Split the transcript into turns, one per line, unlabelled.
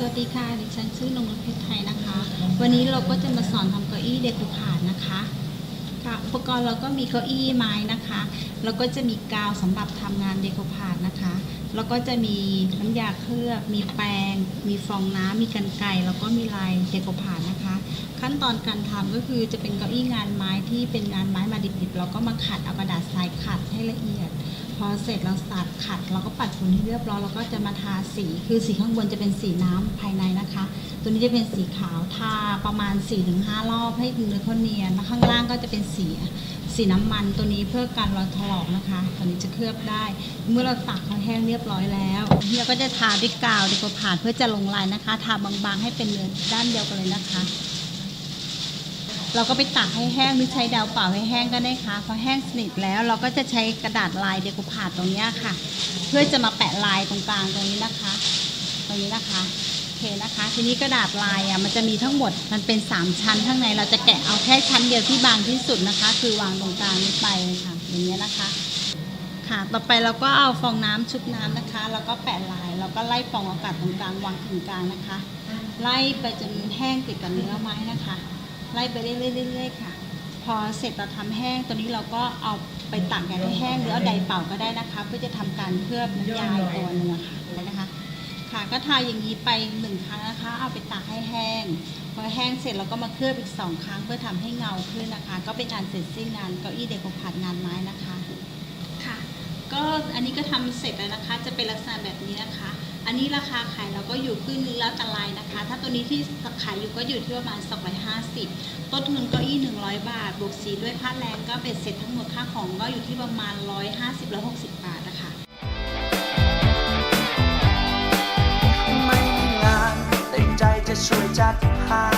สวัสดีค่ะ ดิฉันชื่อนงนุชเพชรไทยนะคะ วันนี้เราก็จะมาสอนทำเก้าอี้เดคูพาดนะคะค่ะอุปกรณ์เราก็มีเก้าอี้ไม้นะคะ แล้วก็จะมีกาวสำหรับทำงานเดคูพาดนะคะ แล้วก็จะมีน้ำยาเคลือบ มีแปรงมีฟองน้ำมีกันไกรแล้วก็มีลายเดคูพาดนะคะ ขั้นตอนการทำก็คือจะเป็นเก้าอี้งานไม้ที่เป็นงานไม้มาดิบๆเราก็มาขัดเอากระดาษทรายขัดให้ละเอียด พอเสร็จเราสาดขัดเราก็ปัดฝุ่นให้เรียบร้อยเราก็จะมาทาสีคือสีข้างบนจะเป็นสีน้ำภายในนะคะ ตัวนี้จะเป็นสีขาวทาประมาณ4-5รอบให้เนื้อเขาเนียนแล้วข้างล่างก็จะเป็นสี สีน้ำมันตัวนี้เพื่อการรอยถลอกนะคะตัวนี้จะเคลือบได้ เมื่อเราตากเขาแห้งเรียบร้อยแล้วเราก็จะทาด้วยกาวดีกว่าผ่านเพื่อจะลงลายนะคะ ทาบางๆให้เป็นเนื้อด้านเดียวกันเลยนะคะ เราก็ไปตากให้แห้งหรือใช้ดาวเปล่าให้แห้งก็ได้ค่ะพอแห้งสนิทแล้วเราก็จะใช้กระดาษลายเดคูพาดตรงนี้ค่ะ เพื่อจะมาแปะลายตรงกลางตรงนี้นะคะ ตรงนี้นะคะ เคนะคะ ทีนี้กระดาษลายอะมันจะมีทั้งหมดมันเป็น 3 ชั้นข้างในเราจะแกะเอาแค่ชั้นเดียวที่บางที่สุดนะคะ คือวางตรงกลางนี้ไปค่ะอย่างนี้นะคะ ค่ะต่อไปเราก็เอาฟองน้ำชุบน้ำนะคะ แล้วก็แปะลายแล้วก็ไล่ฟองอากาศตรงกลางวางถึงกลางนะคะ ไล่ไปจนแห้งติดกับเนื้อไม้นะคะ ไล่ไปเรื่อยๆๆค่ะ พอเสร็จเราทำแห้งตัวนี้เราก็เอาไปตากแดดให้แห้งหรือเอาไดเป่าก็ได้นะคะ เพื่อจะทำการเคลือบน้ำยาตัวหนึงอค่ะนะคะ ก็ทาอย่างนี้ไปหนึ่งครั้งนะคะ เอาไปตากให้แห้ง พอแห้งเสร็จเราก็มาเคลือบอีกสองครั้งเพื่อทำให้เงาขึ้นนะคะ ก็เป็นการเสร็จสิ้นงานเก้าอี้เด็กผัดงานไม้นะคะค่ะ ก็อันนี้ก็ทำเสร็จแล้วนะคะ จะเป็นลักษณะแบบนี้นะคะ อันนี้ราคาขายเราก็อยู่ขึ้นแล้วแต่ลายนะคะ ถ้าตัวนี้ที่ขายอยู่ก็อยู่ที่ประมาณ250 ต้นทุนเก็อี100 บาทบวกสีด้วยค่าแรงก็เป็นเสร็จทั้งหมดค่าของก็อยู่ที่ประมาณ150-160
ช่วยจัดหา